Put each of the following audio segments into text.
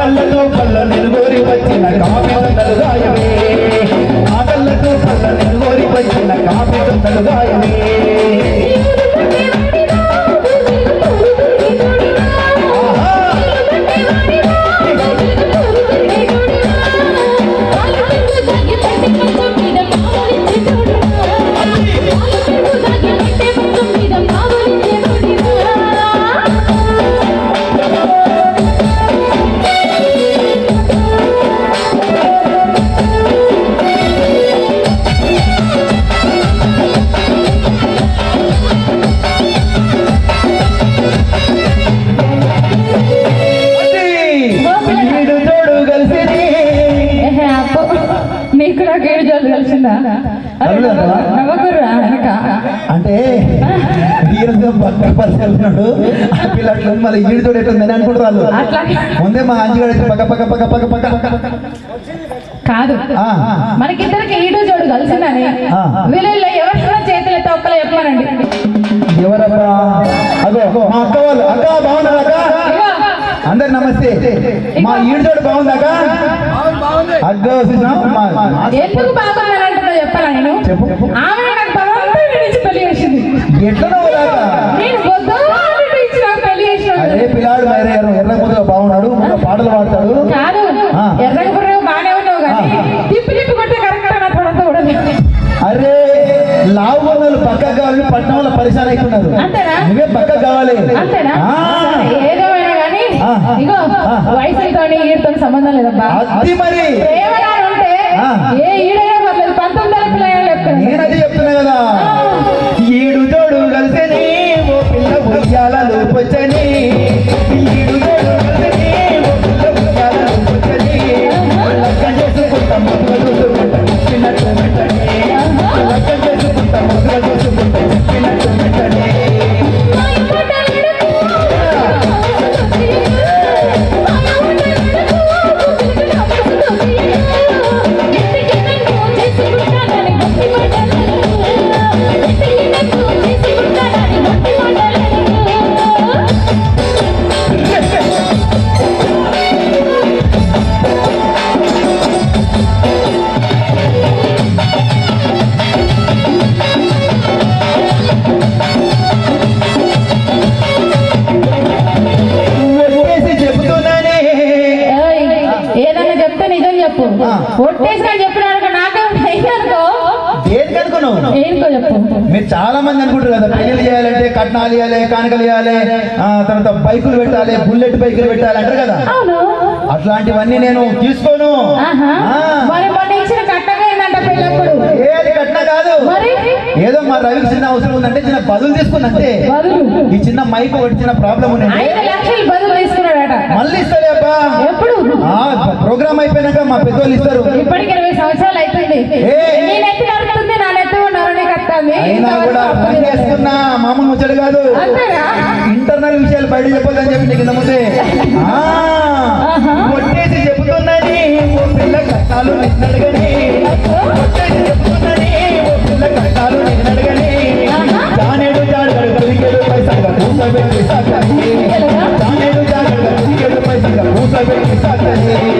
కళ్ళతో కళ్ళ నిలుగోరి వచ్చిన కాపితందలు గాయమే ఆ కళ్ళతో కళ్ళ నిలుగోరి వచ్చిన కాపితందలు గాయమే అంటే ఈయనతో పక్క పరిచయం ఉన్నాడు ఆ పిల్లట్లు మళ్ళీ ఈడు తోడు ఎట్లుందని అనుకుంటారు వాళ్ళు ముందే మా అంజుగాడు అయితే పక్క పక్క పక్క పక్క పక్క పక్క కాదు మనకిద్దరికి ఈడు జోడు కలిసిందని వీళ్ళ వీళ్ళల్లో ఎవరికైనా చేతులు ఎత్తే ఒక్కలే చెప్పమనండి ఎవరబ్బా అదో మా అక్క వాళ్ళు అక్క బాగున్నారు అక్క అందరు నమస్తే మా ఈడు తోడు బాగుందక్క అగ్గో చూసినా చెప్పాలా నేను చెప్పు చెప్పు ఆమె చేసింది. అరే పిల్లాడు మరి ఎర్ర ముద్దగా బాగున్నాడు పాటలు పాడతాడు. కాదు ఆ. ఎర్రగా బుర్రగా బాగానే ఉన్నావు కానీ. తిప్పి తిప్పి కొట్టే కరెక్ట్ నా తొడతో కూడా అరే లావు వాళ్ళు పక్క కావాలి పట్టణంలో పరిశాన్ అవుతున్నారు? నువ్వే పక్క కావాలి. వయసుతో సంబంధం లేదబ్బా. అది మరి. ఏ ఈడైనా Pues with. మంది అనుకుంటారు కదా పెళ్ళి చేయాలంటే కట్నాలు ఇవ్వాలి కానుకలు ఇవ్వాలి తర్వాత బైకులు పెట్టాలి బుల్లెట్ బైకులు పెట్టాలి అంటారు కదా. అట్లాంటివన్నీ నేను తీసుకోను. ఏది కట్న కాదు. ఏదో మా రవికి చిన్న అవసరం ఉందంటే చిన్న బదులు తీసుకుందంటే. బదులు? ఈ చిన్న మైక్ ఒకటి చిన్న ప్రాబ్లం తీసుకున్నాడట. మళ్ళీ ఇస్తాడే అబ్బా ఎప్పుడు? ఆ, ప్రోగ్రామ్ అయిపోయినాక మా పెద్దోళ్ళు ఇస్తారు. ఇప్పటికి ఇరవై సంవత్సరాలు అవుతుంది అయినా కూడా పని చేస్తున్నా మామూలు ముచ్చడు కాదు. ఇంటర్నల్ విషయాలు బయట చెప్పొద్దని చెప్పి నీకు నమ్ముతే. కొట్టేసి చెబుతున్నది ఓ పిల్ల కట్టాలు నిన్నడగని కొట్టేసి చెబుతున్నది ఓ పిల్ల కట్టాలు నిన్నడగని. జానేడు జాడగడు సాకని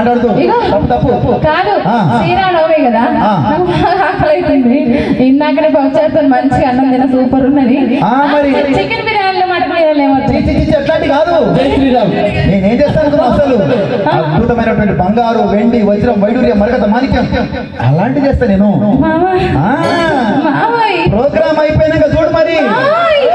మాట్లాడుతూ. ఇగో. తప్పు తప్పు. కాదు. శ్రీరామనవమి కదా? ఆకలి అవుతుంది ఇందాకనే పచ్చడితో మంచిగా అన్నం తిన సూపర్ ఉన్నది. ఆ, మరి. చికెన్ బిర్యానీలో మటన్ బిర్యానీ కాదు. నేనేం చేస్తాను అసలు? అద్భుతమైనటువంటి బంగారు వెండి వజ్రం వైడూర్యం మరకత మాణిక్యం. అలాంటి చేస్తా నేను. ప్రోగ్రామ్ అయిపోయినాక చూడు మరి. మామయ్య.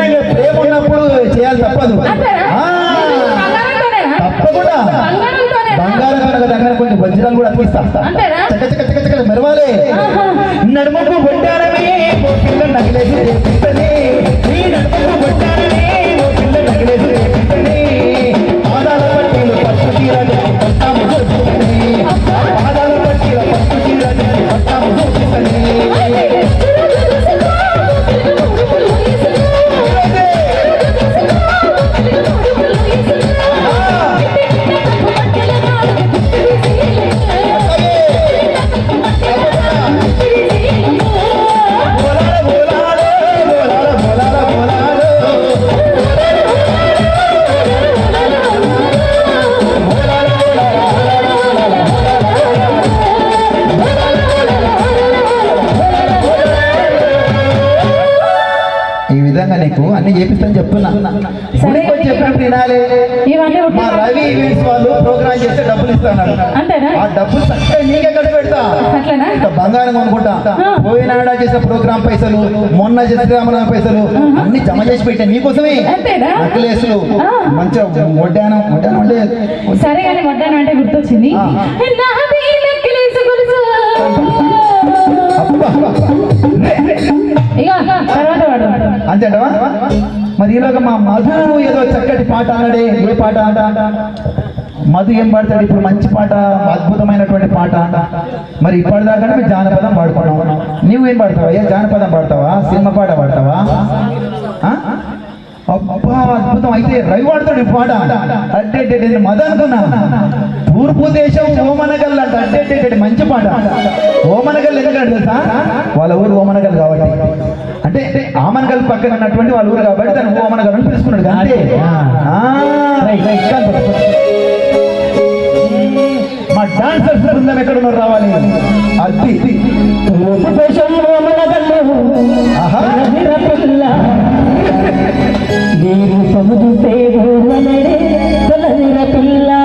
ఏదైనా ప్రేమ ఉన్నప్పుడు చేయాలి తప్పదు. తప్పకుండా. బంగారం కనుక దగ్గర కొంచెం వజ్రాలు కూడా అంతేనా? చక్క చక్క చక్క చక్క మెరవాలి. నడుముకు కొట్టారమే ఓ పిల్ల నగలేదు రేపిస్తనే నీ నడుముకు వినాలి ఇవన్నీ మా రవి ఈవెంట్స్ వాళ్ళు ప్రోగ్రామ్ చేస్తే డబ్బులు ఇస్తాను అంతేనా? ఆ డబ్బులు చక్కగా నీకెక్కడ పెడతా. అట్లనా? బంగారం కొనుక్కుంటా. పోయినాడా చేసే ప్రోగ్రామ్ పైసలు మొన్న చేసే శ్రీరామనవమి పైసలు అన్ని జమ చేసి పెట్టా నీకోసమే. అంతేనా? నెక్లెస్లు. మంచిగా వడ్డానం వడ్డానం అంటే సరే కానీ వడ్డాను అంటే గుర్తొచ్చింది. అంతేటవా మరి ఈలోగా మా మధు ఏదో చక్కటి పాట అన్నాడే ఏ పాట అంట మధు ఏం పాడతాడు? ఇప్పుడు మంచి పాట అద్భుతమైనటువంటి పాట మరి ఇప్పటిదాకా మేము జానపదం పాడుకోవడం నువ్వు ఏం పాడతావా? ఏ జానపదం పాడతావా? సినిమా పాట పాడతావా? అబ్బా అద్భుతం. అయితే రవి పాడతాడు పాట. అంటే నేను మద అనుకున్నా తూర్పు దేశం ఓమనగల్ అంట. అంటే మంచి పాట. ఓమనగల్ ఎందుకంటే తెలుసా? వాళ్ళ ఊరు ఓమనగల్ కాబట్టి. అంటే ఆమనగల్ పక్కన ఉన్నటువంటి వాళ్ళ ఊరు కాబట్టి తను ఓమనగల్ అని పిలుచుకున్నాడు అంతే. మా డాన్సర్స్ బృందం ఎక్కడ ఉన్నారు రావాలి? అది తూర్పు దేశం ఓమనగల్. ఆహా. నీరు సముదు పిల్ల.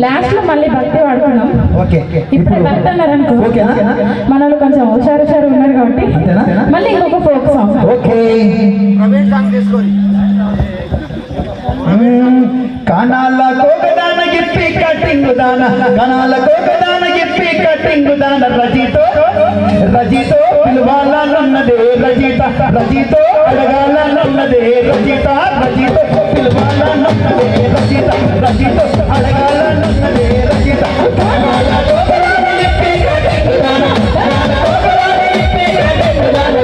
లాస్ట్లో మళ్ళీ భక్తి వాడుకున్నాం. ఓకే. ఇప్పుడే భక్తి అన్నారు అనుకో. ఓకేనా మన వాళ్ళు కొంచెం హుషారు హుషారు ఉన్నారు కాబట్టి మళ్ళీ ఇంకొక ఫోక్ సాంగ్. ఓకే. కణాల కోకదాన గిప్పి కటింగ్ దాన కణాల కోకదాన ಕಟ್ಟಿ ಕಟ್ಟಿಂಗುದಾನ ರಚಿತೋ ರಚಿತೋ ಬಿಲ್ವಾಲ ನನ್ನದೇ ರಚಿತ ರಚಿತೋ ಅಡಗಾಲ ನನ್ನದೇ ರಚಿತ ರಚಿತೋ ಬಿಲ್ವಾಲ ನನ್ನದೇ ರಚಿತ ರಚಿತೋ ಅಡಗಾಲ ನನ್ನದೇ ರಚಿತ ಕಟ್ಟಿ ಕಟ್ಟಿಂಗುದಾನ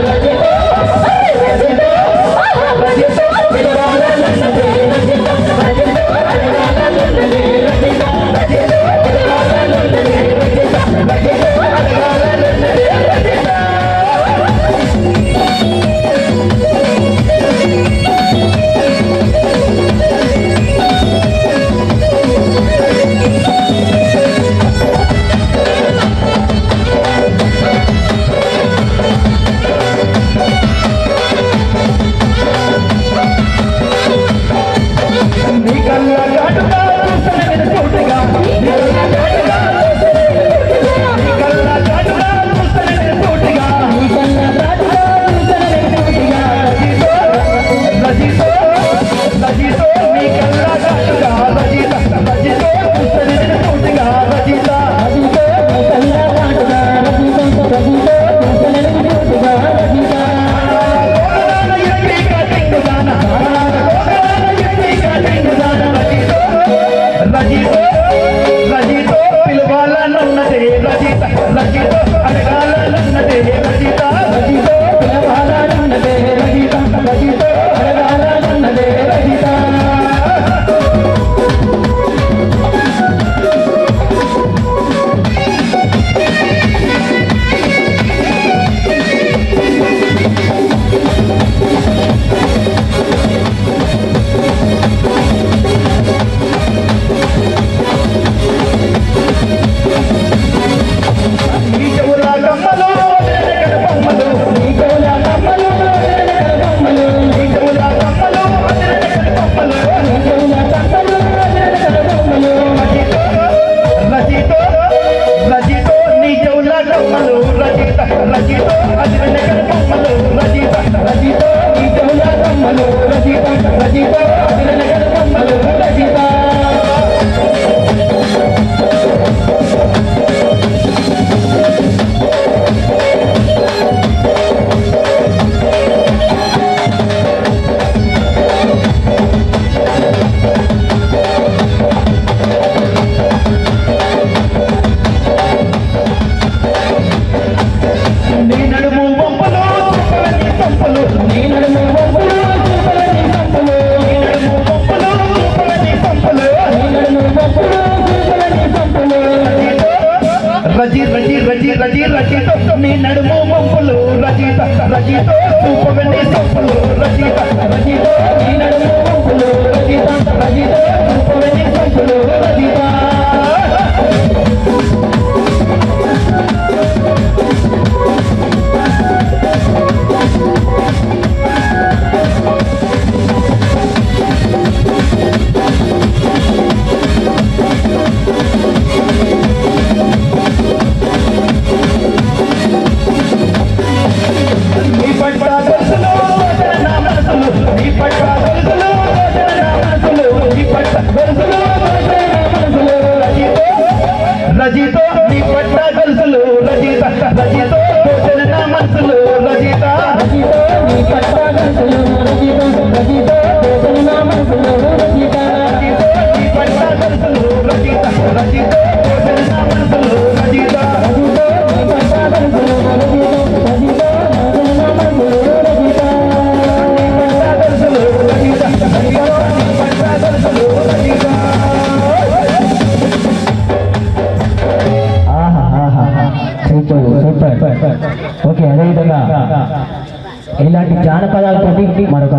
మరొక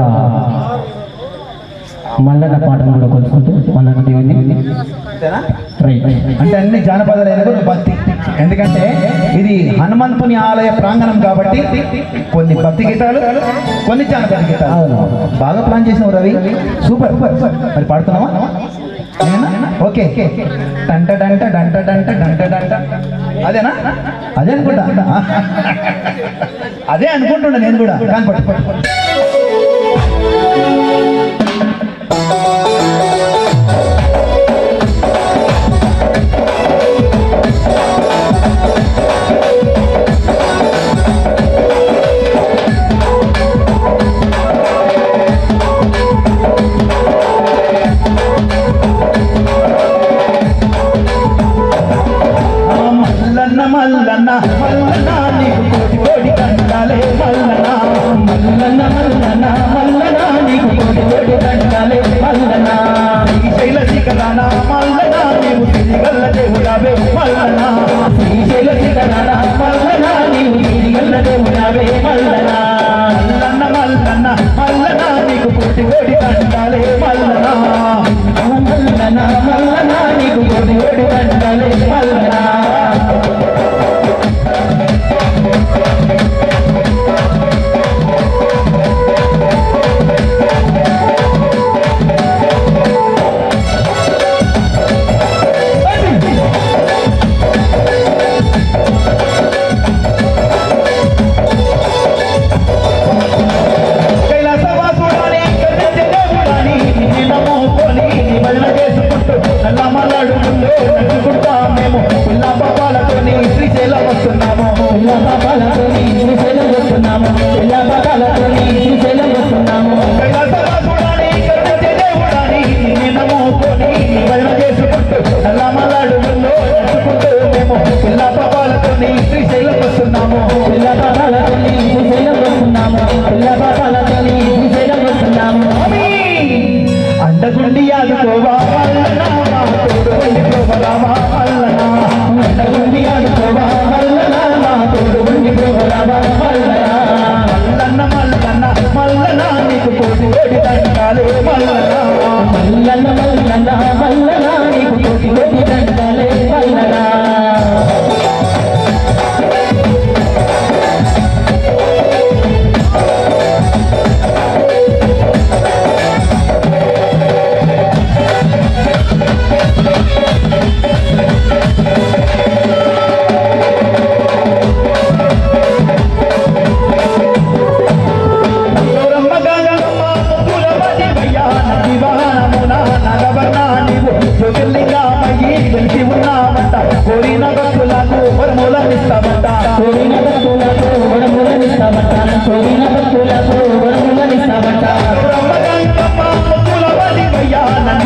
మల్లన్న పాటను కూడా కొలుసుకుంటూ మల్లన్న దేవుని అంటే అన్ని జానపదాలు భక్తి ఎందుకంటే ఇది హనుమంతుని ఆలయ ప్రాంగణం కాబట్టి కొన్ని భక్తి గీతాలు కొన్ని జానపద గీతాలు బాగా ప్లాన్ చేసినావు రవి సూపర్ మరి పాడుతున్నావా ఓకే డంట డంట డంట డంట డంట డంట అదేనా అదే అనుకుంటా అదే అనుకుంటున్నా నేను కూడా పట్టు పట్టు పట్టు oh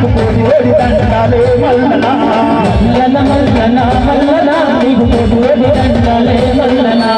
నీకు కోటి వేడి దండాలే మల్లనా మల్లన మల్లనా మల్లనా నీకు కోటి వేడి దండాలే మల్లనా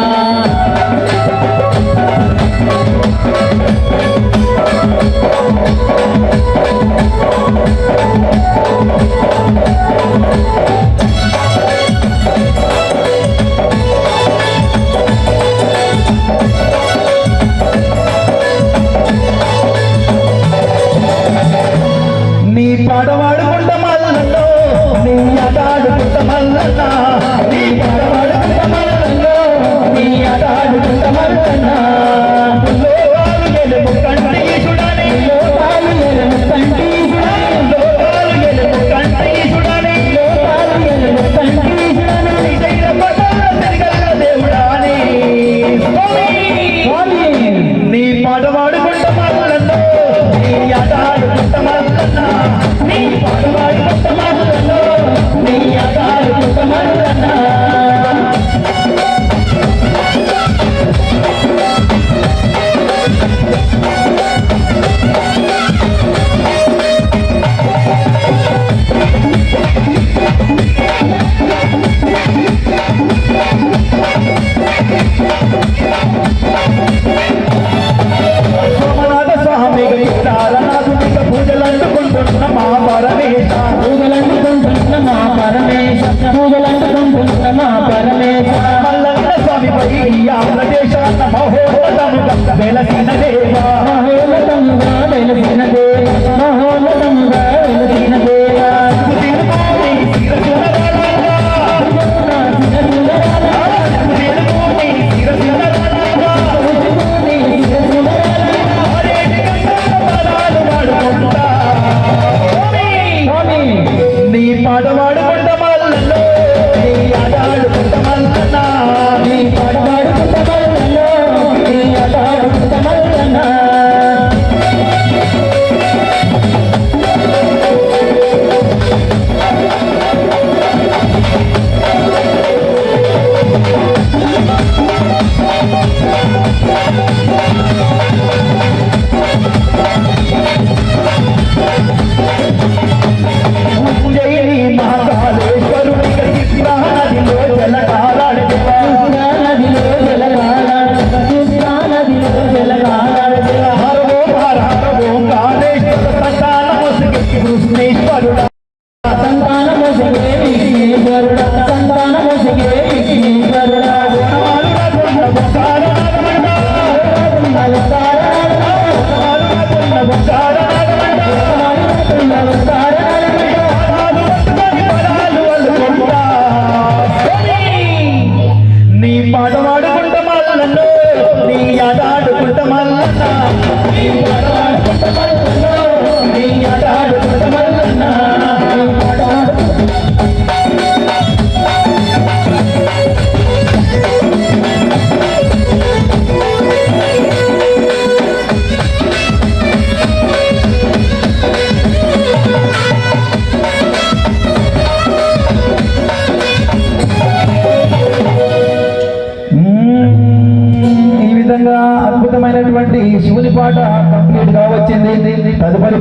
మొదటి